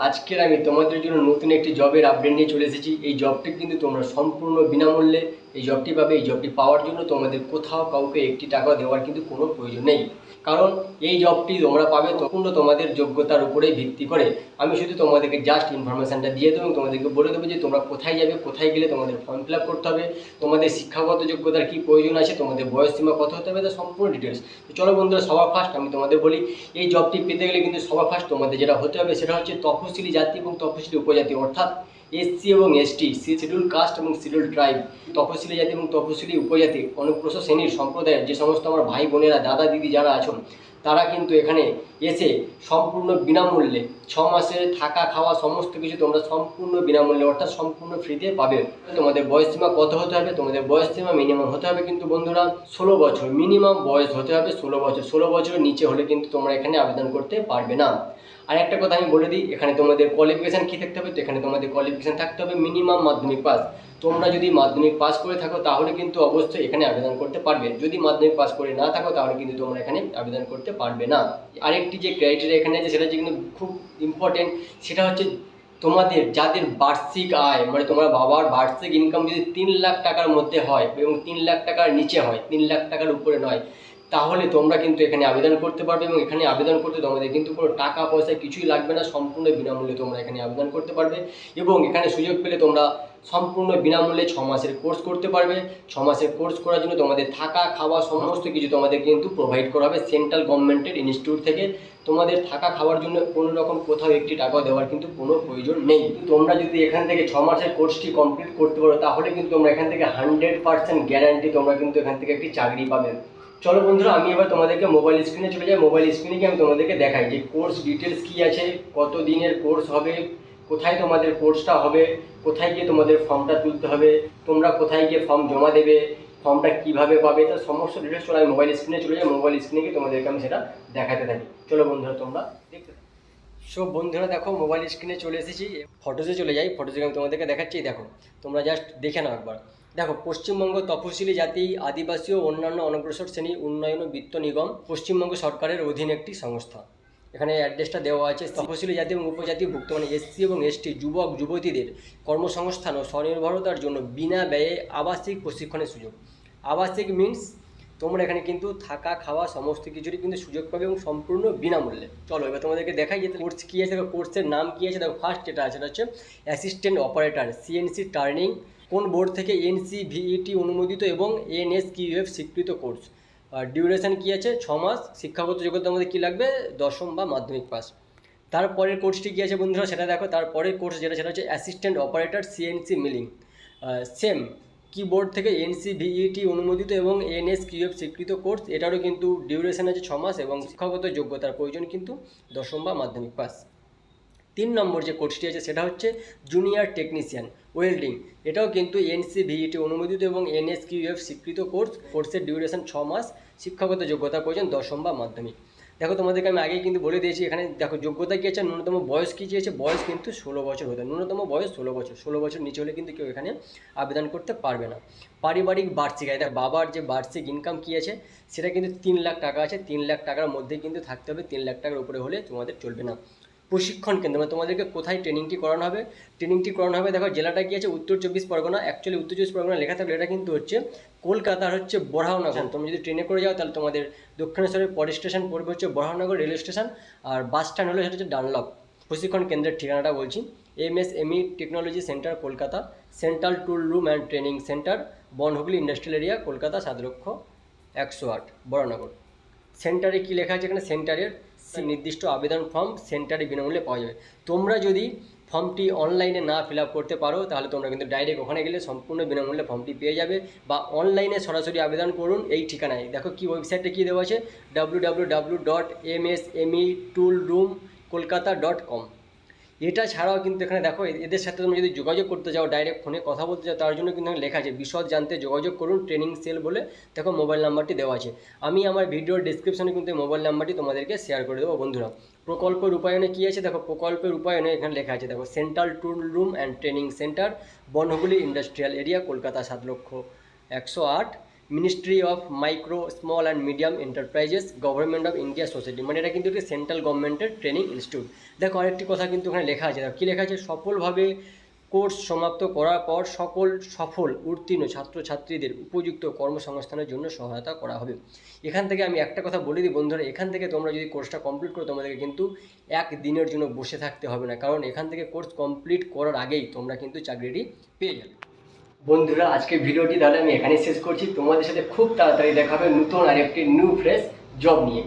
আজকের আমি তোমাদের জন্য নতুন একটি জবের আপডেট নিয়ে চলে এসেছি। এই জবটি কিন্তু তোমরা সম্পূর্ণ বিনামূল্যে এই জবটি পাবে, এই জবটি পাওয়ার জন্য তোমাদের কোথাও কাউকে একটি টাকা দেওয়ার কিন্তু কোনো প্রয়োজন নেই। কারণ এই জবটি তোমরা পাবে সম্পূর্ণ তোমাদের যোগ্যতার উপরেই ভিত্তি করে। আমি শুধু তোমাদেরকে জাস্ট ইনফরমেশনটা দিয়ে দেবো তোমাদেরকে বলে দেবো যে তোমরা কোথায় যাবে, কোথায় গেলে তোমাদের ফর্ম ফিল করতে হবে, তোমাদের শিক্ষাগত যোগ্যতার কী প্রয়োজন আছে, তোমাদের বয়স সীমা কত হতে হবে তার সম্পূর্ণ ডিটেলস তো চলো বন্ধুরা, সবার ফার্স্ট আমি তোমাদের বলি, এই জবটি পেতে গেলে কিন্তু সবার ফার্স্ট তোমাদের যেটা হতে হবে সেটা হচ্ছে তফসিলি জাতি এবং তফসিলি উপজাতি। অর্থাৎ এসসি এবং এসটি শিডিউল কাস্ট এবং শিডিউল ট্রাইব, তপশিলি জাতি এবং তপশিলি উপজাতি অনুপ্রস শ্রেণির সম্প্রদায়ের যে সমস্ত আমার ভাই, বোনেরা, দাদা, দিদি যারা আছেন, তারা কিন্তু এখানে এসে সম্পূর্ণ বিনামূল্যে ছ মাসের থাকা, খাওয়া সমস্ত কিছু তোমরা সম্পূর্ণ বিনামূল্যে অর্থাৎ সম্পূর্ণ ফ্রিতে পাবে। তোমাদের বয়স সীমা কত হতে হবে? তোমাদের বয়স সীমা মিনিমাম হতে হবে কিন্তু বন্ধুরা ষোলো বছর। মিনিমাম বয়স হতে হবে ষোলো বছর। ষোলো বছরের নিচে হলে কিন্তু তোমরা এখানে আবেদন করতে পারবে না। আর একটা কথা আমি বলে দিই, এখানে তোমাদের কোয়ালিফিকেশান কী থাকতে হবে? তো এখানে তোমাদের কোয়ালিফিকেশান থাকতে হবে মিনিমাম মাধ্যমিক পাস তোমরা যদি মাধ্যমিক পাস করে থাকো, তাহলে কিন্তু অবশ্যই এখানে আবেদন করতে পারবে। যদি মাধ্যমিক পাস করে না থাকো, তাহলে কিন্তু তোমরা এখানে আবেদন করতে পারবে না। আরেকটি যে ক্রাইটেরিয়া এখানে আছে, সেটা হচ্ছে কিন্তু খুব ইম্পর্টেন্ট সেটা হচ্ছে তোমাদের যাদের বার্ষিক আয় মানে তোমার বাবার বার্ষিক ইনকাম যদি তিন লাখ টাকার মধ্যে হয় এবং তিন লাখ টাকার নিচে হয়, তিন লাখ টাকার উপরে নয় তাহলে তোমরা কিন্তু এখানে আবেদন করতে পারবে এবং এখানে আবেদন করতে তোমাদের কিন্তু কোনো টাকা, পয়সা কিছুই লাগবে না, সম্পূর্ণ বিনামূল্যে তোমরা এখানে আবেদন করতে পারবে এবং এখানে সুযোগ পেলে তোমরা সম্পূর্ণ বিনামূল্যে ছ মাসের কোর্স করতে পারবে। ছ মাসের কোর্স করার জন্য তোমাদের থাকা, খাওয়া সমস্ত কিছু তোমাদের কিন্তু প্রোভাইড করা হবে সেন্ট্রাল গভর্নমেন্টের ইনস্টিটিউট থেকে। তোমাদের থাকা, খাওয়ার জন্য কোনো রকম কোথাও একটি টাকা দেওয়ার কিন্তু কোনো প্রয়োজন নেই। তোমরা যদি এখান থেকে ছ মাসের কোর্সটি কমপ্লিট করতে পারো, তাহলে কিন্তু তোমরা এখান থেকে হান্ড্রেড পার্সেন্ট গ্যারান্টি তোমরা কিন্তু এখান থেকে একটি চাকরি পাবে। চলো বন্ধুরা, আমি এবার তোমাদেরকে মোবাইল স্ক্রিনে চলে যাই। মোবাইল স্ক্রিনে গিয়ে আমি তোমাদেরকে দেখাই যে কোর্স ডিটেলস কী আছে, কত দিনের কোর্স হবে, কোথায় তোমাদের কোর্সটা হবে, কোথায় গিয়ে তোমাদের ফর্মটা তুলতে হবে, তোমরা কোথায় গিয়ে ফর্ম জমা দেবে ফর্মটা কীভাবে পাবে তার সমস্ত ডিটেলস চলে আমি মোবাইল স্ক্রিনে চলে যাই। মোবাইল স্ক্রিনে গিয়ে তোমাদেরকে আমি সেটা দেখাতে থাকি। চলো বন্ধুরা, তোমরা দেখতে সো বন্ধুরা, দেখো মোবাইল স্ক্রিনে চলে এসেছি। ফটোসে চলে যাই। ফটোসে আমি তোমাদেরকে দেখাচ্ছি। দেখো, তোমরা জাস্ট দেখে নাও একবার। দেখো, পশ্চিমবঙ্গ তফসিলি জাতি, আদিবাসী ও অন্যান্য অনগ্রসর শ্রেণি উন্নয়ন ও বিত্ত নিগম পশ্চিমবঙ্গ সরকারের অধীন একটি সংস্থা। এখানে অ্যাড্রেসটা দেওয়া আছে। তফসিলি জাতি এবং উপজাতি ভুক্ত মানে এসসি এবং এসটি যুবক, যুবতীদের কর্মসংস্থান ও স্বনির্ভরতার জন্য বিনা ব্যয়ে আবাসিক প্রশিক্ষণের সুযোগ। আবাসিক মিন্স তোমরা এখানে কিন্তু থাকা, খাওয়া, সমস্ত কিছুরই কিন্তু সুযোগ পাবে এবং সম্পূর্ণ বিনামূল্যে। চলো, এবার তোমাদেরকে দেখাই যে কোর্স কী আছে কোর্সের নাম কী আছে। দেখো ফার্স্ট যেটা আছে সেটা হচ্ছে অ্যাসিস্ট্যান্ট অপারেটর সিএনসি টার্নিং কোন বোর্ড থেকে এনসি ভিইটি অনুমোদিত এবং এনএস এনএসকিউএফ স্বীকৃত কোর্স? আর ডিউরেশন কী আছে? ছ মাস। শিক্ষাগত যোগ্যতার মধ্যে কী লাগবে? দশম বা মাধ্যমিক পাস। তারপরের কোর্সটি কী আছে বন্ধুরা? সেটা দেখো। তারপরের কোর্স যেটা, সেটা হচ্ছে assistant operator CNC milling same keyboard থেকে এনসি ভিইটি অনুমোদিত এবং এনএসকিউএফ স্বীকৃত কোর্স। এটারও কিন্তু ডিউরেশন আছে ছ মাস এবং শিক্ষাগত যোগ্যতার প্রয়োজন কিন্তু দশম বা মাধ্যমিক পাস। তিন নম্বর যে কোর্সটি আছে, সেটা হচ্ছে জুনিয়র টেকনিশিয়ান ওয়েল্ডিং এটাও কিন্তু এনসি ভিইটি অনুমোদিত এবং এনএসকিউএফ স্বীকৃত কোর্স। কোর্সের ডিউরেশন ছ মাস, শিক্ষাগত যোগ্যতা প্রয়োজন দশম বা মাধ্যমিক। দেখো, তোমাদেরকে আমি আগেই কিন্তু বলে দিয়েছি, এখানে দেখো, যোগ্যতা কী আছে, ন্যূনতম বয়স কী চেয়েছে বয়স কিন্তু ষোলো বছর হতে। ন্যূনতম বয়স ষোলো বছর। ষোলো বছর নিচে হলে কিন্তু কেউ এখানে আবেদন করতে পারবে না। পারিবারিক বার্ষিক আয় দেখ, বাবার যে বার্ষিক ইনকাম কী আছে, সেটা কিন্তু তিন লাখ টাকা আছে। তিন লাখ টাকার মধ্যে কিন্তু থাকতে হবে, তিন লাখ টাকার উপরে হলে তোমাদের চলবে না। প্রশিক্ষণ কেন্দ্র মানে তোমাদেরকে কোথায় ট্রেনিংটি করানো হবে ট্রেনিংটি করানো হবে দেখো জেলাটা কি আছে উত্তর চব্বিশ পরগনা অ্যাকচুয়ালি উত্তর চব্বিশ পরগনা লেখা থাকলে এটা কিন্তু হচ্ছে কলকাতার হচ্ছে বড়াওনগর তুমি যদি ট্রেনে করে যাও তাহলে তোমাদের দক্ষিণেশ্বরের পরে স্টেশন পড়বে হচ্ছে বড়াওনগর রেল স্টেশন আর বাস স্ট্যান্ড হলো সেটা হচ্ছে ডানলপ প্রশিক্ষণ কেন্দ্রের ঠিকানাটা বলছি। M S ME technology centre Kolkata. Central tool room and training centre Bonhooghly industrial area Kolkata সাত লক্ষ একশো আট বড়নগর সেন্টারে কী লেখা আছে এখানে? সেন্টারের নির্দিষ্ট আবেদন ফর্ম সেন্টারে বিনামূল্যে পাওয়া যাবে। তোমরা যদি ফর্মটি অনলাইনে না ফিল করতে পারো, তাহলে তোমরা কিন্তু ডাইরেক্ট ওখানে গেলে সম্পূর্ণ বিনামূল্যে ফর্মটি পেয়ে যাবে বা অনলাইনে সরাসরি আবেদন করুন এই ঠিকানায়। দেখো কি ওয়েবসাইটে কী দেওয়া আছে? W W W dot M S M E tool room Kolkata dot com এটা ছাড়াও কিন্তু এখানে দেখো এদের সাথে তুমি যদি যোগাযোগ করতে চাও ডাইরেক্ট ফোনে কথা বলতে চাও, তার জন্য কিন্তু লেখা আছে, বিশদ জানতে যোগাযোগ করুন ট্রেনিং সেল বলে দেখো মোবাইল নাম্বারটি দেওয়া আছে। আমি আমার ভিডিওর ডিসক্রিপশনে কিন্তু মোবাইল নাম্বারটি তোমাদেরকে শেয়ার করে দেবো বন্ধুরা। প্রকল্প রূপায়ণে কী আছে? দেখো, প্রকল্পের রূপায়ণে এখানে লেখা আছে, দেখো central tool room and training centre Bonhooghly industrial area Kolkata সাত লক্ষ একশো আট। Ministry of micro small and medium enterprises government of India society মানে এটা কিন্তু একটি সেন্ট্রাল গভর্নমেন্টের ট্রেনিং ইনস্টিটিউট দেখো আরেকটি কথা কিন্তু ওখানে লেখা আছে। কী লেখা আছে? সফলভাবে কোর্স সমাপ্ত করার পর সকল সফল, উত্তীর্ণ ছাত্রছাত্রীদের উপযুক্ত কর্মসংস্থানের জন্য সহায়তা করা হবে। এখান থেকে আমি একটা কথা বলে দিই, বন্ধুরা, এখান থেকে তোমরা যদি কোর্সটা কমপ্লিট করো, তোমাদেরকে কিন্তু এক দিনের জন্য বসে থাকতে হবে না। কারণ এখান থেকে কোর্স কমপ্লিট করার আগেই তোমরা কিন্তু চাকরিটি পেয়ে যাবে। বন্ধুরা আজকে ভিডিওটি তাহলে আমি এখানে শেষ করছি। তোমাদের সাথে খুব তাড়াতাড়ি দেখাবে নতুন আর একটি নিউ ফ্রেশ জব নিয়ে।